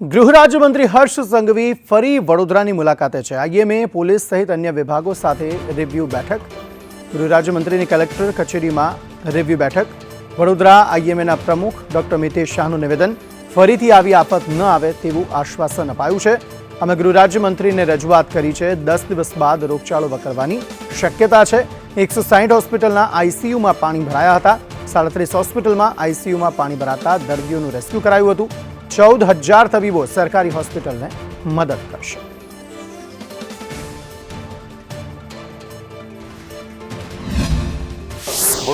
ગૃહ રાજ્યમંત્રી હર્ષ સંઘવી ફરી વડોદરાની મુલાકાતે છે. આઈએમએ, પોલીસ સહિત અન્ય વિભાગો સાથે રિવ્યૂ બેઠક. ગૃહ રાજ્યમંત્રીની કલેક્ટર કચેરીમાં રિવ્યૂ બેઠક. વડોદરા આઈએમએના પ્રમુખ ડોક્ટર મિતેશ શાહનું નિવેદન. ફરીથી આવી આફત ન આવે તેવું આશ્વાસન અપાયું છે. અમે ગૃહ રાજ્યમંત્રીને રજૂઆત કરી છે. દસ દિવસ બાદ રોગચાળો વકરવાની શક્યતા છે. એકસો સાહીઠ હોસ્પિટલના આઈસીયુમાં પાણી ભરાયા હતા. સાડત્રીસ હોસ્પિટલમાં આઈસીયુમાં પાણી ભરાતા દર્દીઓનું રેસ્ક્યુ કરાયું હતું. ચૌદ હજાર તબીબો સરકારી હોસ્પિટલને મદદ કરશે.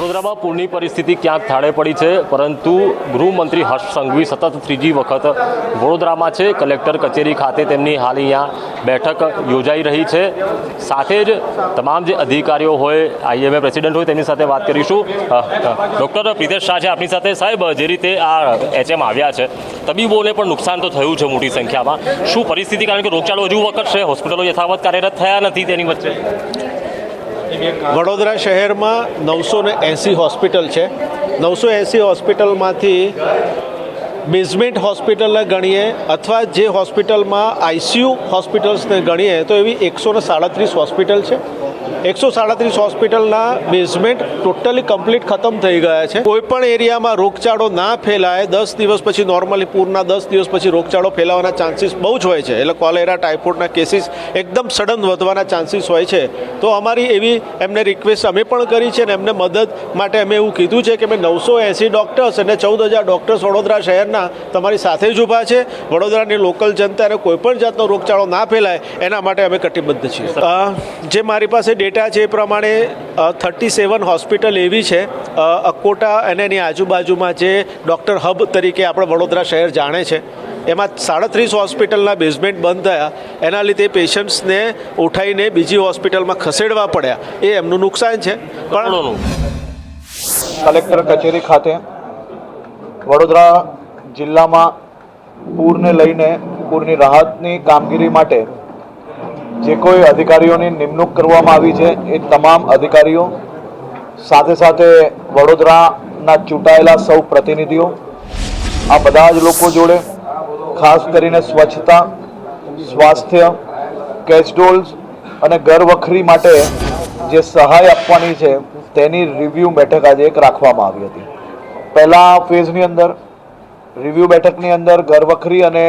વડોદરામાં પૂરની પરિસ્થિતિ ક્યાંક થાળે પડી છે, પરંતુ ગૃહમંત્રી હર્ષ સંઘવી સતત ત્રીજી વખત વડોદરામાં છે. કલેક્ટર કચેરી ખાતે તેમની હાલ અહીંયા બેઠક યોજાઈ રહી છે. સાથે જ તમામ જે અધિકારીઓ હોય, આઈએમએ પ્રેસિડેન્ટ હોય, તેમની સાથે વાત કરીશું. ડૉક્ટર પ્રિતેશ શાહ છે આપની સાથે. સાહેબ, જે રીતે આ એચએમ આવ્યા છે, તબીબોને પણ નુકસાન તો થયું છે મોટી સંખ્યામાં. શું પરિસ્થિતિ? કારણ કે રોગચાળો હજુ વખત છે, હોસ્પિટલો યથાવત કાર્યરત થયા નથી તેની વચ્ચે. વડોદરા શહેરમાં નવસો ને એંસી હોસ્પિટલ છે. નવસો એંસી હોસ્પિટલમાંથી બેઝમેન્ટ હોસ્પિટલને ગણીએ અથવા જે હોસ્પિટલમાં આઈસીયુ હોસ્પિટલ્સને ગણીએ તો એવી એકસો સાડત્રીસ હોસ્પિટલ છે. એકસો સાડત્રીસ હોસ્પિટલના બેઝમેન્ટ ટોટલી કમ્પ્લીટ ખતમ થઈ ગયા છે. કોઈ પણ એરિયામાં રોગચાળો ના ફેલાય, દસ દિવસ પછી નોર્મલી પૂરના દસ દિવસ પછી રોગચાળો ફેલાવાના ચાન્સીસ બહુ જ હોય છે. એટલે કોલેરા ટાઇફોઇડના કેસીસ એકદમ સડન વધવાના ચાન્સીસ હોય છે. તો અમારી એવી એમને રિક્વેસ્ટ અમે પણ કરી છે અને એમને મદદ માટે અમે એવું કીધું છે કે અમે નવસો એંસી ડૉક્ટર્સ અને ચૌદ હજાર ડૉક્ટર્સ વડોદરા શહેરના તમારી સાથે જ ઊભા છે. વડોદરાની લોકલ જનતાને કોઈપણ જાતનો રોગચાળો ના ફેલાય, એના માટે અમે કટિબદ્ધ છીએ. જે મારી પાસે ડેટા છે જે પ્રમાણે થર્ટી સેવન હોસ્પિટલ એવી છે. અકોટા અને એની આજુબાજુમાં જે ડૉક્ટર હબ તરીકે આપણે વડોદરા શહેર જાણે છે. એમાં સાડત્રીસ હોસ્પિટલના બેઝમેન્ટ બંધ થયા. એના લીધે પેશન્ટ્સને ઉઠાઈને બીજી હોસ્પિટલમાં ખસેડવા પડ્યા. એ એમનું નુકસાન છે. પણ કલેક્ટર કચેરી ખાતે વડોદરા જિલ્લામાં પૂરને લઈને પૂરની રાહતની કામગીરી માટે જે કોઈ અધિકારીઓની નિમણૂક કરવામાં આવી છે, એ તમામ અધિકારીઓ, સાથે સાથે વડોદરાના ચૂંટાયેલા સૌ પ્રતિનિધિઓ, આ બધા જ લોકો જોડે, ખાસ કરીને સ્વચ્છતા, સ્વાસ્થ્ય કેચડોલ્સ અને ઘરવખરી માટે જે સહાય આપવાની છે, તેની રિવ્યૂ બેઠક આજે એક રાખવામાં આવી હતી. પહેલાં ફેઝની અંદર, રિવ્યૂ બેઠકની અંદર ઘરવખરી અને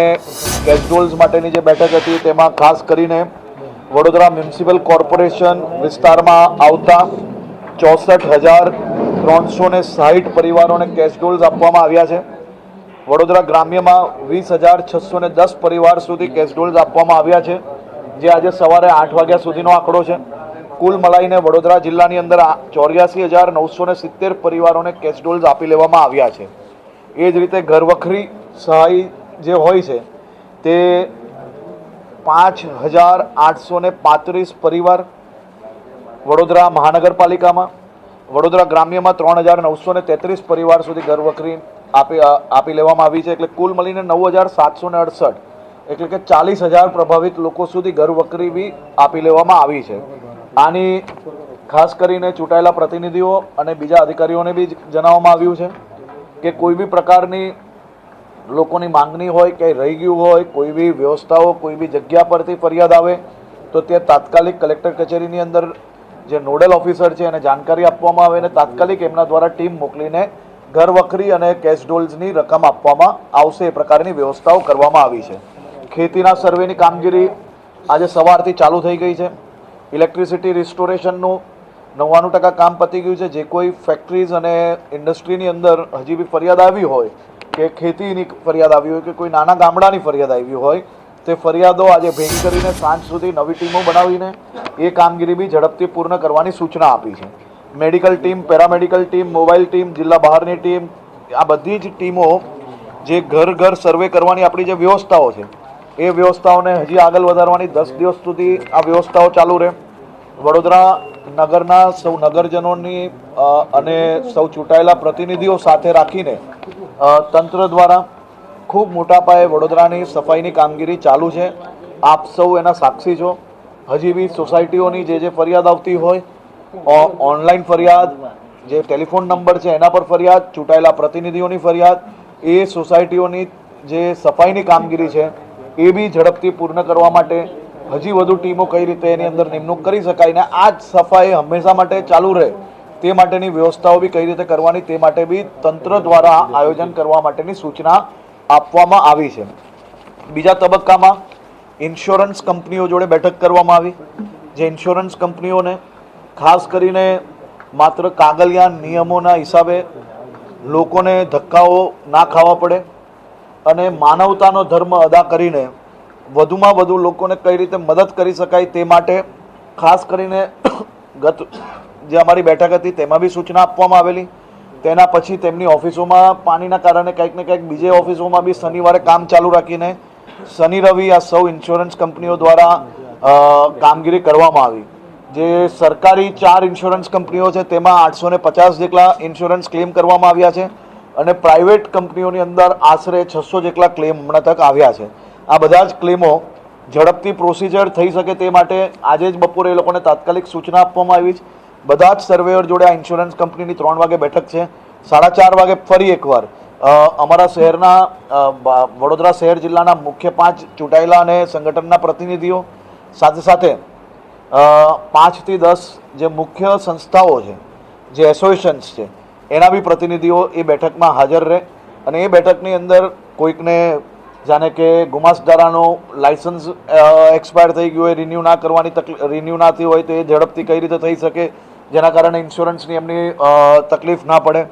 કેચડોલ્સ માટેની જે બેઠક હતી, તેમાં ખાસ કરીને વડોદરા મ્યુનિસિપલ કોર્પોરેશન વિસ્તારમાં આવતા ચોસઠ હજાર ત્રણસો ને સાહીઠ પરિવારોને કેશડોલ્સ આપવામાં આવ્યા છે. વડોદરા ગ્રામ્યમાં વીસ હજાર છસો ને દસ પરિવાર સુધી કેશડોલ્સ આપવામાં આવ્યા છે, જે આજે સવારે આઠ વાગ્યા સુધીનો આંકડો છે. કુલ મળાઈને વડોદરા જિલ્લાની અંદર ચોર્યાસી હજાર નવસો ને સિત્તેર પરિવારોને કેશડોલ્સ આપી લેવામાં આવ્યા છે. એ જ રીતે ઘરવખરી સહાય જે હોય છે, તે પાંચ હજાર આઠસો ને પાંત્રીસ પરિવાર વડોદરા મહાનગરપાલિકામાં, વડોદરા ગ્રામ્યમાં ત્રણ હજાર નવસો ને તેત્રીસ પરિવાર સુધી ઘરવખરી આપી આપી લેવામાં આવી છે. એટલે કુલ મળીને નવ હજાર સાતસો ને અડસઠ, એટલે કે ચાલીસ હજાર પ્રભાવિત લોકો સુધી ઘરવકરી બી આપી લેવામાં આવી છે. આની ખાસ કરીને ચૂંટાયેલા પ્રતિનિધિઓ અને બીજા અધિકારીઓને બી જણાવવામાં આવ્યું છે કે કોઈ બી પ્રકારની લોકોની માંગણી હોય કે રહી ગયું હોય, કોઈ બી વ્યવસ્થાઓ, કોઈ બી જગ્યા પરથી ફરિયાદ આવે, તો તે તાત્કાલિક કલેક્ટર કચેરીની અંદર જે નોડલ ઓફિસર છે એને જાણકારી આપવામાં આવે અને તાત્કાલિક એમના દ્વારા ટીમ મોકલીને ઘર વખરી અને કેશ ડોલ્સની રકમ આપવામાં આવશે. એ પ્રકારની વ્યવસ્થાઓ કરવામાં આવી છે. ખેતીના સર્વેની કામગીરી આજે સવારથી ચાલુ થઈ ગઈ છે. ઇલેક્ટ્રિસિટી રિસ્ટોરેશનનું નવ્વાણું ટકા કામ પતી ગયું છે. જે કોઈ ફેક્ટરીઝ અને ઇન્ડસ્ટ્રીની અંદર હજી બી ફરિયાદ આવી હોય કે ખેતીની ફરિયાદ આવી હોય કે કોઈ નાના ગામડાની ફરિયાદ આવી હોય, તે ફરિયાદો આજે ભેગી કરીને સાંજ સુધી નવી ટીમો બનાવીને એ કામગીરી બી ઝડપથી પૂર્ણ કરવાની સૂચના આપી છે. Medical team, paramedical team, mobile team, જિલ્લા બહારની ટીમ, આ બધી જ ટીમો જે ઘર ઘર સર્વે કરવાની આપણી જે વ્યવસ્થાઓ છે, એ વ્યવસ્થાઓને હજી આગળ વધારવાની દસ દિવસ સુધી આ વ્યવસ્થાઓ ચાલુ રહે. વડોદરા નગરના સૌ નગરજનોની અને સૌ ચૂંટાયેલા પ્રતિનિધિઓ સાથે રાખીને તંત્ર દ્વારા ખૂબ મોટા પાયે વડોદરાની સફાઈની કામગીરી ચાલુ છે. આપ સૌ એના સાક્ષી છો. હજી બી સોસાયટીઓની જે જે ફરિયાદ આવતી હોય ઓનલાઈન ફરિયાદ, જે ટેલિફોન નંબર છે એના પર ફરિયાદ, ચૂંટાયેલા પ્રતિનિધિઓની ફરિયાદ, એ સોસાયટીઓની જે સફાઈની કામગીરી છે, એ બી ઝડપથી પૂર્ણ કરવા માટે હજી વધુ ટીમો કઈ રીતે એની અંદર નિમણૂક કરી શકાય ને આ જ સફાઈ હંમેશા માટે ચાલુ રહે. તે માટેની વ્યવસ્થાઓ બી કઈ રીતે કરવાની તે માટે બી તંત્ર દ્વારા આયોજન કરવા માટેની સૂચના આપવામાં આવી છે. બીજા તબક્કામાં ઇન્સ્યોરન્સ કંપનીઓ જોડે બેઠક કરવામાં આવી, જે ઇન્સ્યોરન્સ કંપનીઓને ખાસ કરીને માત્ર કાગળિયા નિયમોના હિસાબે લોકોને ધક્કાઓ ના ખાવા પડે અને માનવતાનો ધર્મ અદા કરીને વધુમાં વધુ લોકોને કઈ રીતે મદદ કરી શકાય તે માટે ખાસ કરીને ગત જે અમારી બેઠક હતી તેમાં બી સૂચના આપવામાં આવેલી. તેના પછી તેમની ઓફિસોમાં પાણીના કારણે કંઈક ને કંઈક બીજે ઓફિસોમાં બી શનિવારે કામ ચાલુ રાખીને શનિ, રવિ આ સૌ ઇન્સ્યોરન્સ કંપનીઓ દ્વારા કામગીરી કરવામાં આવી. જે સરકારી ચાર ઇન્સ્યોરન્સ કંપનીઓ છે તેમાં આઠસો ને પચાસ જેટલા ઇન્સ્યોરન્સ ક્લેમ કરવામાં આવ્યા છે અને પ્રાઇવેટ કંપનીઓની અંદર આશરે છસો જેટલા ક્લેમ હમણાં તક આવ્યા છે. આ બધા જ ક્લેમો ઝડપથી પ્રોસિજર થઈ શકે તે માટે આજે જ બપોરે એ લોકોને તાત્કાલિક સૂચના આપવામાં આવી છે. બધા જ સર્વેયર જોડે આ ઇન્સ્યોરન્સ કંપનીની ત્રણ વાગે બેઠક છે. સાડા ચાર વાગે ફરી એકવાર અમારા શહેરના વડોદરા શહેર જિલ્લાના મુખ્ય પાંચ ચૂંટાયેલા અને સંગઠનના પ્રતિનિધિઓ, સાથે સાથે પાંચથી દસ જે મુખ્ય સંસ્થાઓ છે, જે એસોસિએશન્સ છે, એના બી પ્રતિનિધિઓ એ બેઠકમાં હાજર રહે અને એ બેઠકની અંદર કોઈકને જાણે કે ગુમાસદારાનો લાયસન્સ એક્સપાયર થઈ ગયું હોય રિન્યૂ ના કરવાની તકલીફ રિન્યૂ ના થયું હોય તો એ ઝડપથી કઈ રીતે થઈ શકે? જેના કારણે ઇન્સ્યોરન્સની એમની તકલીફ ના પડે.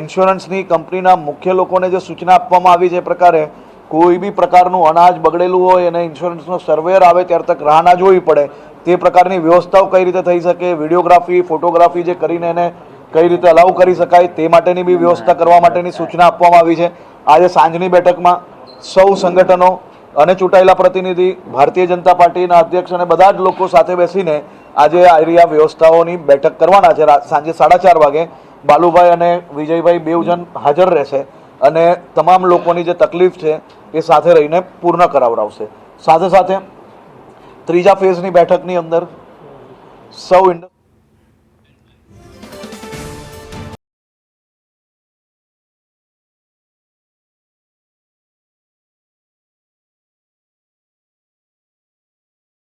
ઇન્સ્યોરન્સની કંપનીના મુખ્ય લોકોને જે સૂચના આપવામાં આવી છે એ પ્રકારે, કોઈ બી પ્રકારનું અનાજ બગડેલું હોય અને ઇન્સ્યોરન્સનો સર્વેયર આવે ત્યાર તક રાહ ના જોવી પડે, તે પ્રકારની વ્યવસ્થાઓ કઈ રીતે થઈ શકે? વિડીયોગ્રાફી ફોટોગ્રાફી જે કરીને એને કઈ રીતે અલાઉ કરી શકાય, તે માટેની બી વ્યવસ્થા કરવા માટેની સૂચના આપવામાં આવી છે. આજે સાંજની બેઠકમાં સૌ સંગઠનો અને ચૂંટાયેલા પ્રતિનિધિ, ભારતીય જનતા પાર્ટીના અધ્યક્ષ અને બધા જ લોકો સાથે બેસીને આજે આઈરિયા વ્યવસ્થાઓની બેઠક કરવાના છે. સાંજે સાડા ચાર વાગે બાલુભાઈ અને વિજયભાઈ બેવજન હાજર રહેશે અને તમામ લોકોની જે તકલીફ છે એ સાથે રહીને પૂર્ણ કરાવડાવશે. સાથે સાથે ત્રીજા ફેઝની બેઠકની અંદર સૌ